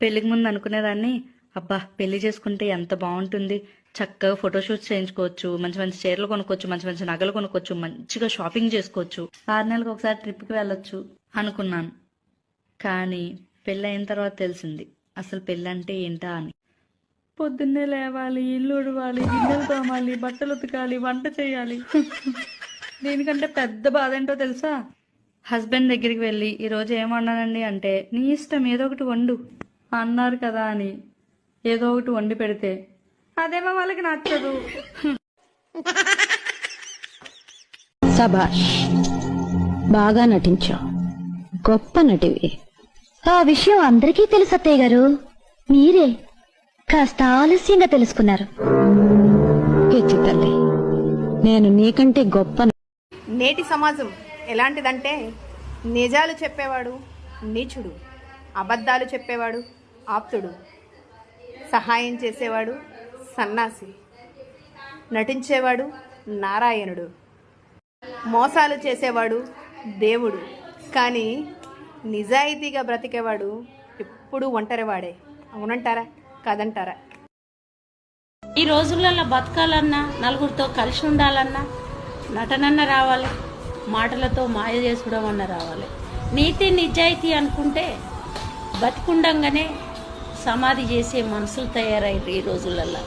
పెళ్ళికి ముందు అనుకునేదాన్ని అబ్బా పెళ్ళి చేసుకుంటే ఎంత బాగుంటుంది. చక్కగా ఫోటోషూట్స్ చేయించుకోవచ్చు మంచి మంచి చీరలు కొనుక్కోవచ్చు మంచి మంచి నగలు కొనుక్కోవచ్చు మంచిగా షాపింగ్ చేసుకోవచ్చు. ఆరు నెలలకు ఒకసారి ట్రిప్కి వెళ్ళొచ్చు అనుకున్నాను. కానీ పెళ్ళి అయిన తర్వాత తెలిసింది అసలు పెళ్ళి అంటే ఏంటా అని. పొద్దున్నే లేవాలి ఇల్లు ఉడవాలి గిన్నెలు తోమాలి బట్టలు ఉతకాలి వంట చేయాలి. దీనికంటే పెద్ద బాధ ఏంటో తెలుసా? హస్బెండ్ దగ్గరికి వెళ్ళి ఈరోజు ఏం వండానండి అంటే నీ ఇష్టం ఏదో ఒకటి వండు. అన్నారు కదా అని ఏదో ఒకటి వండి పెడితే అదేమో వాళ్ళకి నచ్చదు. సభాష్ బాగా నటించావు. గొప్ప నటివి. ఆ విషయం అందరికీ తెలుసు అత్తయ్య గారు. మీరే కాస్త ఆలస్యంగా తెలుసుకున్నారు. పిచ్చి తల్లి నేను నీకంటే గొప్ప నేటి సమాజం ఎలాంటిదంటే నిజాలు చెప్పేవాడు నీచుడు అబద్ధాలు చెప్పేవాడు ఆప్తుడు సహాయం చేసేవాడు సన్నాసి నటించేవాడు నారాయణుడు మోసాలు చేసేవాడు దేవుడు. కానీ నిజాయితీగా బ్రతికేవాడు ఎప్పుడూ ఒంటరివాడే. అవునంటారా? కాదంటారా? ఈ రోజులలో బతకాలన్నా నలుగురితో కలిసి ఉండాలన్నా నటనన్న రావాలి మాటలతో మాయ చేసుకోవడం అన్న రావాలి. నీతి నిజాయితీ అనుకుంటే బతికుండంగానే సమాధి చేసే మనుషులు తయారయ్యారు ఈ రోజులలో